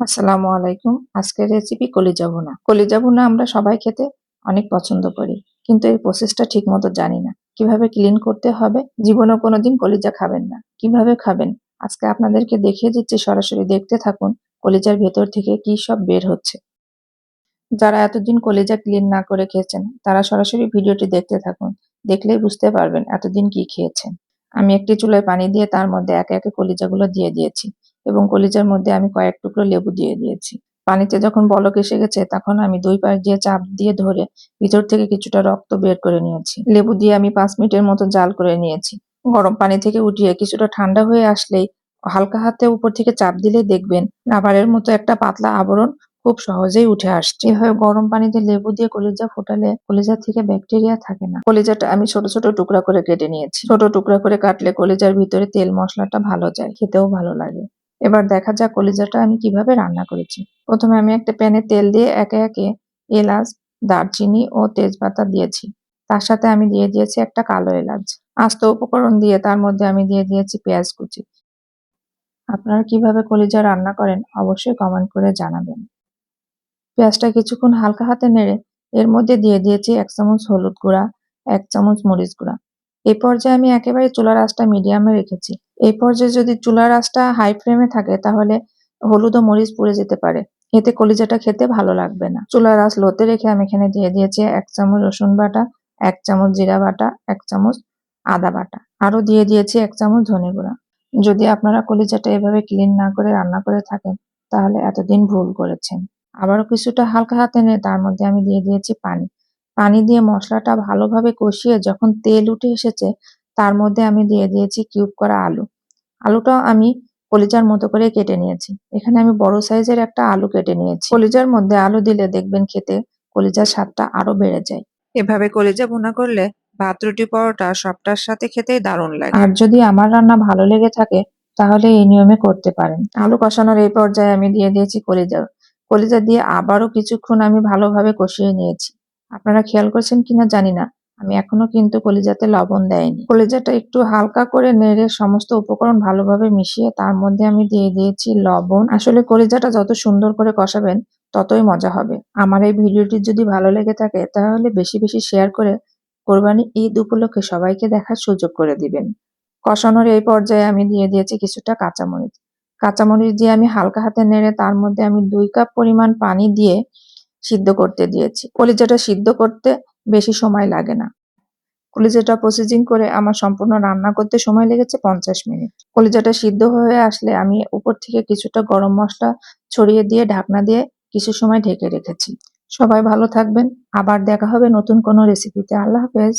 আসসালামু আলাইকুম। আজকের রেসিপি কলিজা ভুনা কলিজা ভুনা আমরা সবাই খেতে অনেক পছন্দ করি, কিন্তু এই প্রসেসটা ঠিক মতো জানি না। কীভাবে ক্লিন করতে হবে? জীবনেও কোনোদিন কলিজা খাবেন না। কীভাবে খাবেন? আজকে আপনাদেরকে দেখিয়ে দিচ্ছি, সরাসরি দেখতে থাকুন কলিজার ভেতর থেকে কি সব বের হচ্ছে। যারা এতদিন কলিজা ক্লিন না করে খেয়েছেন, তারা সরাসরি ভিডিওটি দেখতে থাকুন। দেখলেই বুঝতে পারবেন এতদিন কি খেয়েছেন। আমি একটি চুলায় পানি দিয়ে তার মধ্যে একে একে কলিজাগুলো দিয়ে দিয়েছি। এবং কলিজার মধ্যে আমি কয়েক টুকরো লেবু দিয়ে দিয়েছি। পানিতে যখন বলক এসে গেছে, তখন আমি দুই পাশ দিয়ে চাপ দিয়ে ধরে ভিতর থেকে কিছুটা রক্ত বের করে নিয়েছি। লেবু দিয়ে আমি পাঁচ মিনিটের মতো জাল করে নিয়েছি। গরম পানি থেকে উঠিয়ে কিছুটা ঠান্ডা হয়ে আসলেই হালকা হাতে উপর থেকে চাপ দিলে দেখবেন রাবারের মতো একটা পাতলা আবরণ খুব সহজেই উঠে আসছে। এভাবে গরম পানিতে লেবু দিয়ে কলিজা ফোটালে কলিজা থেকে ব্যাকটেরিয়া থাকে না। কলিজাটা আমি ছোট ছোট টুকরা করে কেটে নিয়েছি। ছোট টুকরা করে কাটলে কলিজার ভিতরে তেল মশলাটা ভালো যায়, খেতেও ভালো লাগে। এবার দেখা যাক কলিজাটা আমি কীভাবে রান্না করেছি। প্রথমে আমি একটা প্যানে তেল দিয়ে একে একে এলাচ, দারচিনি ও তেজপাতা দিয়েছি। তার সাথে আমি দিয়ে দিয়েছি একটা কালো এলাচ। আস্ত উপকরণ দিয়ে তার মধ্যে আমি দিয়ে দিয়েছি পেঁয়াজ কুচি। আপনারা কীভাবে কলিজা রান্না করেন অবশ্যই কমেন্ট করে জানাবেন। পেঁয়াজটা কিছুক্ষণ হালকা হাতে নেড়ে এর মধ্যে দিয়ে দিয়েছি এক চামচ হলুদ গুঁড়া, এক চামচ মরিচ গুঁড়া। এই পর্যায়ে আমি একেবারে চুলার আঁচটা মিডিয়ামে রেখেছি। এই পর্যায়ে যদি চুলার আঁচটা হাই ফ্লেমে থাকে, তাহলে হলুদ ও মরিচ পুড়ে যেতে পারে। এতে কলিজাটা খেতে ভালো লাগবে না। চুলার আঁচ লোতে রেখে আমি এখানে দিয়ে দিয়েছি এক চামচ রসুন বাটা, এক চামচ জিরা বাটা, এক চামচ আদা বাটা। আরও দিয়ে দিয়েছি এক চামচ ধনে গুঁড়া। যদি আপনারা কলিজাটা এভাবে ক্লিন না করে রান্না করে থাকেন, তাহলে এতদিন ভুল করেছেন। আবারও কিছুটা হালকা হাতে নিয়ে তার মধ্যে আমি দিয়ে দিয়েছি পানি। পানি দিয়ে মশলাটা ভালোভাবে কষিয়ে যখন তেল উঠে এসেছে, তার মধ্যে আমি দিয়ে দিয়েছি কিউব করা আলু। আলুটা আমি কলিজার মতো করে কেটে নিয়েছি। এখানে আমি বড় সাইজের একটা আলু কেটে নিয়েছি। কলিজার মধ্যে আলু দিলে দেখবেন খেতে কলিজার স্বাদটা আরও বেড়ে যায়। এভাবে কলিজা ভুনা করলে ভাত রুটি পরোটা সবটার সাথে খেতেই দারুণ লাগে। আর যদি আমার রান্না ভালো লেগে থাকে তাহলে এই নিয়মে করতে পারেন। আলু কষানোর এই পর্যায়ে আমি দিয়ে দিয়েছি কলিজা। কলিজা দিয়ে আবারও কিছুক্ষণ আমি ভালোভাবে কষিয়ে নিয়েছি। আপনারা খেয়াল করছেন কিনা জানি না। আমি এখনও কিন্তু কলিজাতে লবণ দেয়নি। কলিজাটা একটু হালকা করে নেড়ে সমস্ত উপকরণ ভালোভাবে মিশিয়ে তার মধ্যে আমি দিয়ে দিয়েছি লবণ। আসলে কলিজাটা যত সুন্দর করে কষাবেন, ততই মজা হবে। আমার এই ভিডিওটি যদি ভালো লেগে থাকে, তাহলে বেশি বেশি শেয়ার করে কোরবানি ঈদ উপলক্ষে সবাইকে দেখার সুযোগ করে দিবেন। কষানোর এই পর্যায়ে আমি দিয়ে দিয়েছি কিছুটা কাঁচামরিচ। কাঁচামরিচ দিয়ে আমি হালকা হাতে নেড়ে তার মধ্যে আমি দুই কাপ পরিমাণ পানি দিয়ে সিদ্ধ করতে দিয়েছি। কলিজাটা সিদ্ধ করতে বেশি সময় লাগে না। কলিজাটা প্রসেসিং করে আমার সম্পূর্ণ রান্না করতে সময় লেগেছে পঞ্চাশ মিনিট। কলিজাটা সিদ্ধ হয়ে আসলে আমি উপর থেকে কিছুটা গরম মশলা ছড়িয়ে দিয়ে, ঢাকনা দিয়ে কিছু সময় ঢেকে রেখেছি। সবাই ভালো থাকবেন। আবার দেখা হবে নতুন কোনো রেসিপিতে আল্লাহ হাফেজ।